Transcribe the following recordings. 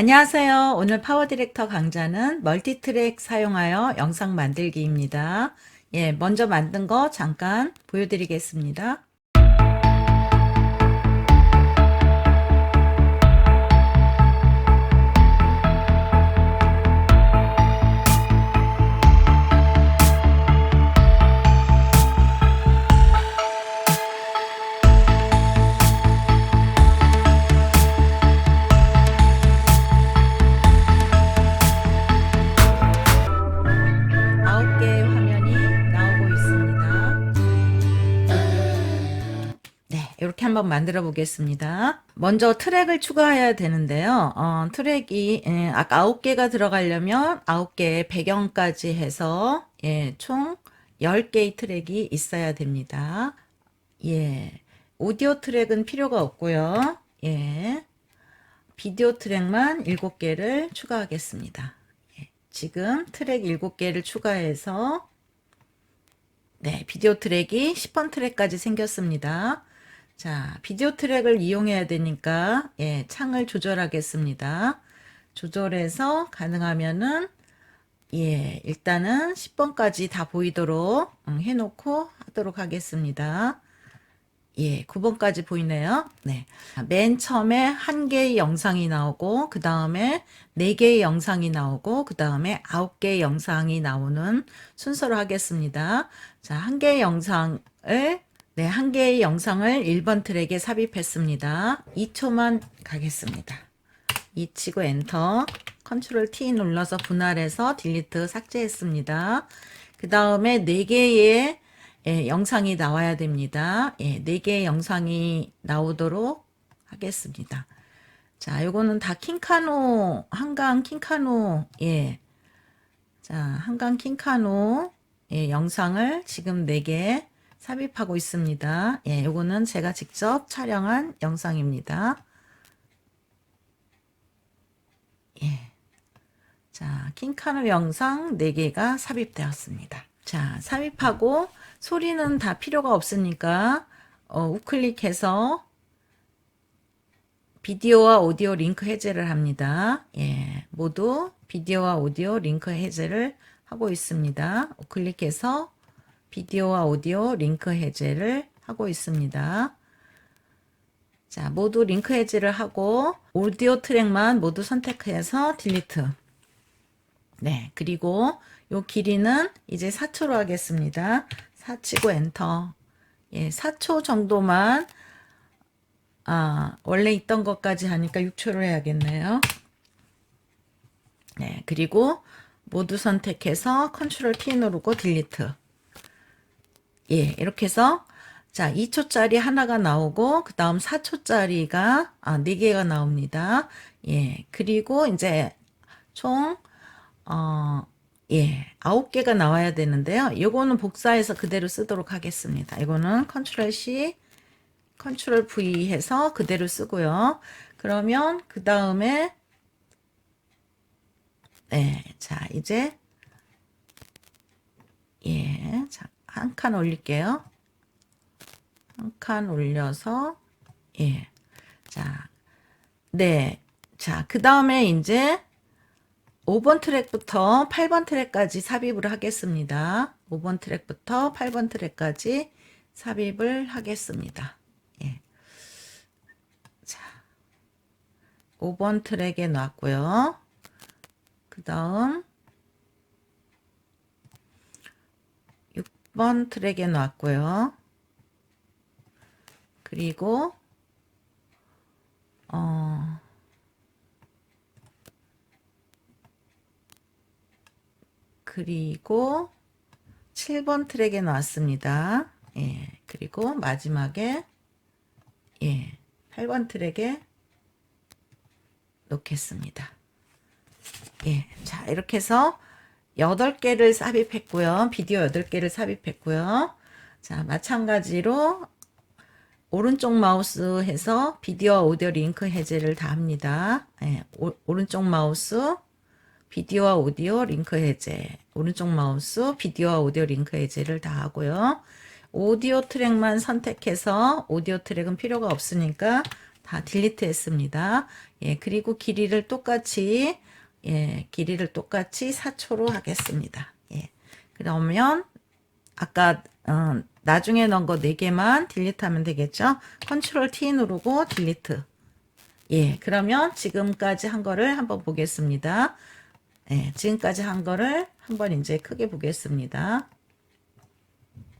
안녕하세요. 오늘 파워 디렉터 강좌는 멀티트랙 사용하여 영상 만들기입니다. 예, 먼저 만든 거 잠깐 보여드리겠습니다. 이렇게 한번 만들어 보겠습니다. 먼저 트랙을 추가해야 되는데요. 어, 트랙이 예, 아까 아홉 개가 들어가려면 아홉 개의 배경까지 해서 예, 총 10개의 트랙이 있어야 됩니다. 예. 오디오 트랙은 필요가 없고요. 예. 비디오 트랙만 7개를 추가하겠습니다. 예, 지금 트랙 7개를 추가해서 네, 비디오 트랙이 10번 트랙까지 생겼습니다. 자, 비디오 트랙을 이용해야 되니까 예, 창을 조절하겠습니다. 조절해서 가능하면은 예, 일단은 10번까지 다 보이도록 음, 해놓고 하도록 하겠습니다. 예, 9번까지 보이네요. 네. 맨 처음에 한 개의 영상이 나오고, 그 다음에 네 개의 영상이 나오고, 그 다음에 아홉 개의 영상이 나오는 순서로 하겠습니다. 자, 한 개의 영상을, 네, 한 개의 영상을 1번 트랙에 삽입했습니다. 2초만 가겠습니다. 2 치고 엔터, 컨트롤 T 눌러서 분할해서 딜리트 삭제했습니다. 그 다음에 네 개의 예, 영상이 나와야 됩니다. 예, 4개의 영상이 나오도록 하겠습니다. 자, 요거는 다 킹카노, 한강 킹카노, 예. 자, 한강 킹카노, 예, 영상을 지금 4개 삽입하고 있습니다. 예, 요거는 제가 직접 촬영한 영상입니다. 예. 자, 킹카노 영상 4개가 삽입되었습니다. 자, 삽입하고 소리는 다 필요가 없으니까 어, 우클릭해서 비디오와 오디오 링크 해제를 합니다. 예, 모두 비디오와 오디오 링크 해제를 하고 있습니다. 우클릭해서 비디오와 오디오 링크 해제를 하고 있습니다. 자, 모두 링크 해제를 하고 오디오 트랙만 모두 선택해서 딜리트. 네, 그리고 요 길이는 이제 4초로 하겠습니다. 4 치고 엔터. 예, 4초 정도만 아, 원래 있던 것까지 하니까 6초로 해야겠네요. 네, 그리고 모두 선택해서 컨트롤 T 누르고 딜리트. 예, 이렇게 해서 자, 2초짜리 하나가 나오고 그 다음 4초짜리가 아, 4개가 나옵니다. 예. 그리고 이제 총 어, 예, 아홉 개가 나와야 되는데요. 이거는 복사해서 그대로 쓰도록 하겠습니다. 이거는 컨트롤 C, 컨트롤 V 해서 그대로 쓰고요. 그러면 그 다음에 네, 자 이제 예, 자, 한 칸 올릴게요. 한 칸 올려서 예, 자, 네, 자, 그 다음에 이제 5번 트랙부터 8번 트랙까지 삽입을 하겠습니다. 5번 트랙부터 8번 트랙까지 삽입을 하겠습니다. 예. 자, 5번 트랙에 놨고요. 그 다음 6번 트랙에 놨고요. 그리고 어 그리고 7번 트랙에 나왔습니다. 예, 그리고 마지막에 예, 8번 트랙에 놓겠습니다. 예, 자, 이렇게 해서 8개를 삽입했고요. 비디오 8개를 삽입했고요. 자, 마찬가지로 오른쪽 마우스 해서 비디오 오디오 링크 해제를 다 합니다. 예, 오, 오른쪽 마우스 비디오와 오디오 링크 해제. 오른쪽 마우스 비디오와 오디오 링크 해제를 다 하고요. 오디오 트랙만 선택해서 오디오 트랙은 필요가 없으니까 다 딜리트 했습니다. 예, 그리고 길이를 똑같이, 예, 길이를 똑같이 4초로 하겠습니다. 예, 그러면, 아까, 어, 나중에 넣은 거 4개만 딜리트 하면 되겠죠? 컨트롤 T 누르고 딜리트. 예, 그러면 지금까지 한 거를 한번 보겠습니다. 예, 지금까지 한 거를 한번 이제 크게 보겠습니다.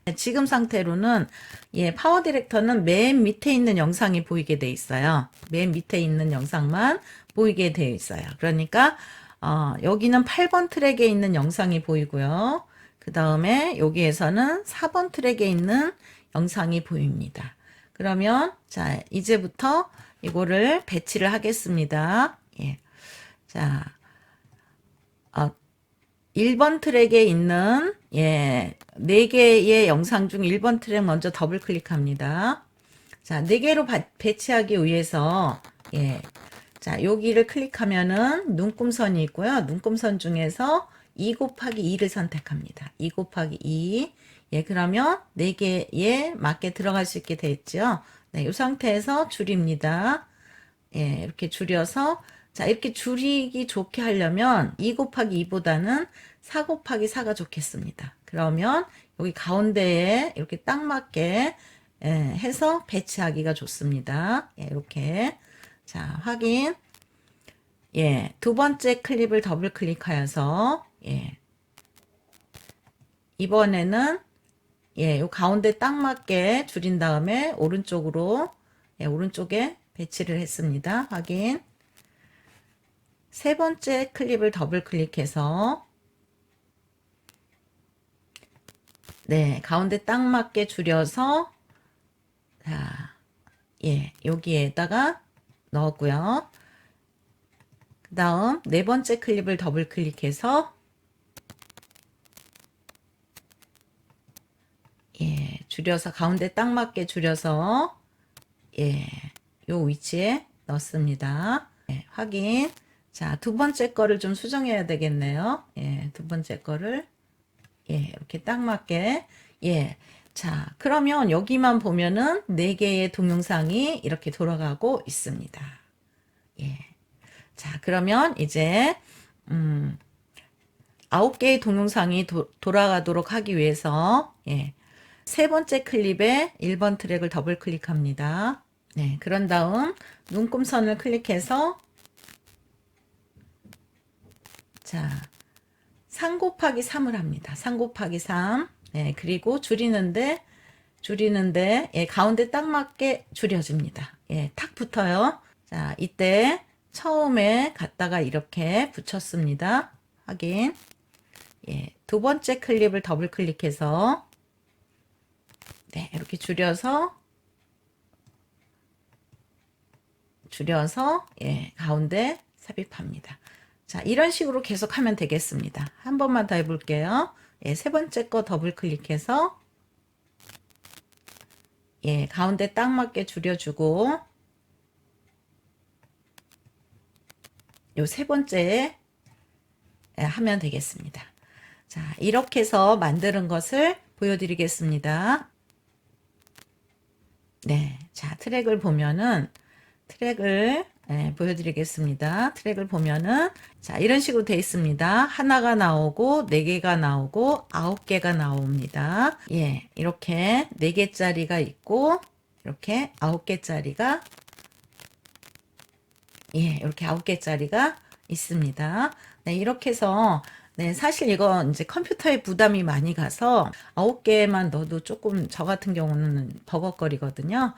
네, 지금 상태로는 예, 파워 디렉터는 맨 밑에 있는 영상이 보이게 돼 있어요. 맨 밑에 있는 영상만 보이게 되어 있어요. 그러니까 어, 여기는 8번 트랙에 있는 영상이 보이고요. 그 다음에 여기에서는 4번 트랙에 있는 영상이 보입니다. 그러면 자 이제부터 이거를 배치를 하겠습니다. 예. 자, 어, 1번 트랙에 있는 예, 4개의 영상 중 1번 트랙 먼저 더블 클릭합니다. 자, 4개로 바, 배치하기 위해서 예. 자, 여기를 클릭하면은 눈금선이 있고요. 눈금선 중에서 2 곱하기 2를 선택합니다. 2 곱하기 2. 예, 그러면 4개에 맞게 들어갈 수 있게 됐죠. 네, 이 상태에서 줄입니다. 예, 이렇게 줄여서 자, 이렇게 줄이기 좋게 하려면 2 곱하기 2보다는 4 곱하기 4가 좋겠습니다. 그러면 여기 가운데에 이렇게 딱 맞게 예, 해서 배치하기가 좋습니다. 예, 이렇게. 자, 확인. 예, 두 번째 클립을 더블 클릭하여서 예. 이번에는 예, 요 가운데 딱 맞게 줄인 다음에 오른쪽으로 예, 오른쪽에 배치를 했습니다. 확인. 세 번째 클립을 더블 클릭해서 네, 가운데 딱 맞게 줄여서 자, 예, 여기에다가 넣었고요. 그 다음 네 번째 클립을 더블 클릭해서 예, 줄여서 가운데 딱 맞게 줄여서 예, 요 위치에 넣습니다. 예, 확인. 자, 두 번째 거를 좀 수정해야 되겠네요. 예, 두 번째 거를 예, 이렇게 딱 맞게 예. 자, 그러면 여기만 보면은 네 개의 동영상이 이렇게 돌아가고 있습니다. 예. 자, 그러면 이제 음 아홉 개의 동영상이 도, 돌아가도록 하기 위해서 예. 세 번째 클립에 1번 트랙을 더블 클릭합니다. 네, 그런 다음 눈금선을 클릭해서 자, 3 곱하기 3을 합니다. 3 곱하기 3. 네, 그리고 줄이는데 줄이는데 예, 가운데 딱 맞게 줄여집니다. 예, 탁 붙어요. 자, 이때 처음에 갖다가 이렇게 붙였습니다. 확인. 예, 두 번째 클립을 더블 클릭해서 네, 이렇게 줄여서 줄여서 예, 가운데 삽입합니다. 자, 이런 식으로 계속 하면 되겠습니다. 한 번만 더 해볼게요. 예, 세 번째 거 더블 클릭해서 예, 가운데 딱 맞게 줄여주고 요 세 번째 예, 하면 되겠습니다. 자, 이렇게 해서 만드는 것을 보여드리겠습니다. 네, 자, 트랙을 보면은 트랙을 네, 보여드리겠습니다. 트랙을 보면은 자 이런 식으로 되어 있습니다. 하나가 나오고 네 개가 나오고 아홉 개가 나옵니다. 예, 이렇게 네 개짜리가 있고 이렇게 아홉 개짜리가 예, 이렇게 아홉 개짜리가 있습니다. 네, 이렇게 해서 네, 사실 이거 이제 컴퓨터에 부담이 많이 가서 아홉 개만 넣어도 조금 저 같은 경우는 버벅거리거든요.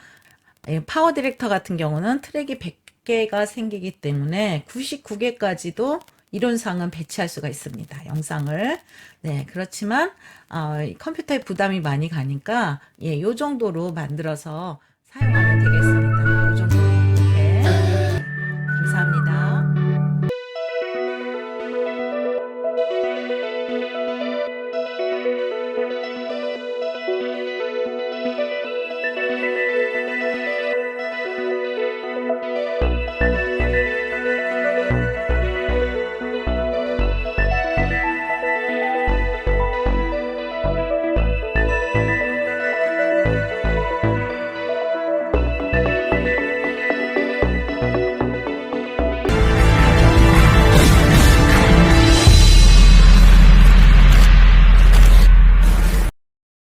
예, 파워 디렉터 같은 경우는 트랙이 100 개가 생기기 때문에 99개까지도 이론상은 배치할 수가 있습니다. 영상을. 네, 그렇지만 어, 컴퓨터에 부담이 많이 가니까 예, 요 정도로 만들어서 사용하면 되겠습니다.